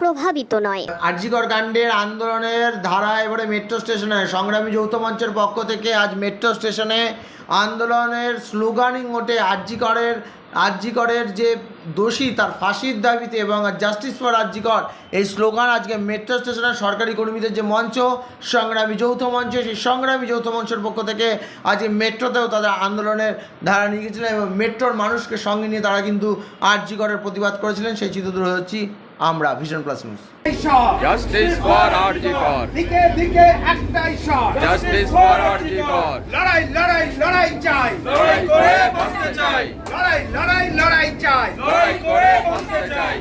প্রভাবিত নয়। আরজিকর কাণ্ডের আন্দোলনের ধারা এবারে মেট্রো স্টেশনে সংগ্রামী যৌথ মঞ্চের পক্ষ থেকে আজ মেট্রো স্টেশনে আন্দোলনের স্লোগানিং ওঠে আরজিকরের আরজিকরের যে দোষী তার ফাঁসির দাবিতে এবং জাস্টিস ফর আরজিকর এই স্লোগান আজকে মেট্রো স্টেশনের সরকারি কর্মীদের যে মঞ্চ, সংগ্রামী যৌথ মঞ্চ, সেই সংগ্রামী যৌথ মঞ্চের পক্ষ থেকে আজকে মেট্রোতেও তাদের আন্দোলনের ধারা নিয়ে গেছিলেন এবং মেট্রোর মানুষকে সঙ্গে নিয়ে তারা কিন্তু আরজিকরের প্রতিবাদ করেছিলেন, সেই চিত্র তুলে ধরছি। আমরা Vision Plus News justice for RG Kar দিকে দিকে একটাই শট। জাস্টিস ফর আরজি কর লড়াই লড়াই লড়াই চাই। লড়াই করে বাঁচতে চাই। লড়াই লড়াই লড়াই চাই। লড়াই করে বাঁচতে চাই।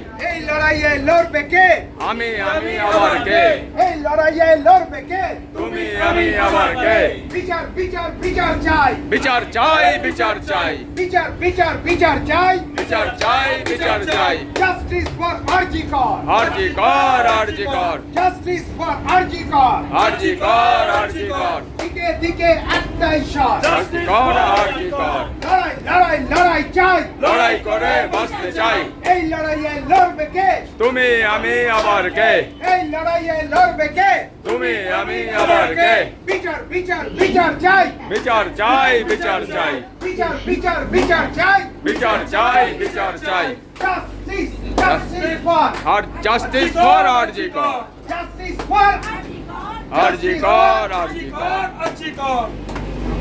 লড়াইয়ে লড়বে কে? আমি আমি আবার কে? এই লড়াইয়ে লড়বে কে? তুমি আমি আবার কে? বিচার বিচার বিচার চাই। বিচার চাই বিচার চাই। বিচার বিচার বিচার চাই। বিচার চাই বিচার চাই। জাস্টিস ফর আরজি কর আরজি কর আরজি কর জাস্টিস ফর আরজি কর আরজি কর আরজি কর দিকে দিকে একটাই শট আরজি কর আরজি কর লড়াই লড়াই লড়াই চাই। লড়াই করে বাঁচতে চাই এই লড়াইয়ে লড়বে কে? তুমি আমি আবার কে? এই লড়াইয়ে লড়বে কে? তুমি আমি আবার কে? বিচার বিচার বিচার চাই। বিচার চাই বিচার চাই। বিচার বিচার বিচার চাই। বিচার চাই বিচার চাই। Justice justice for R justice for RG Kar. Justice for আরজি কর আরজি কর।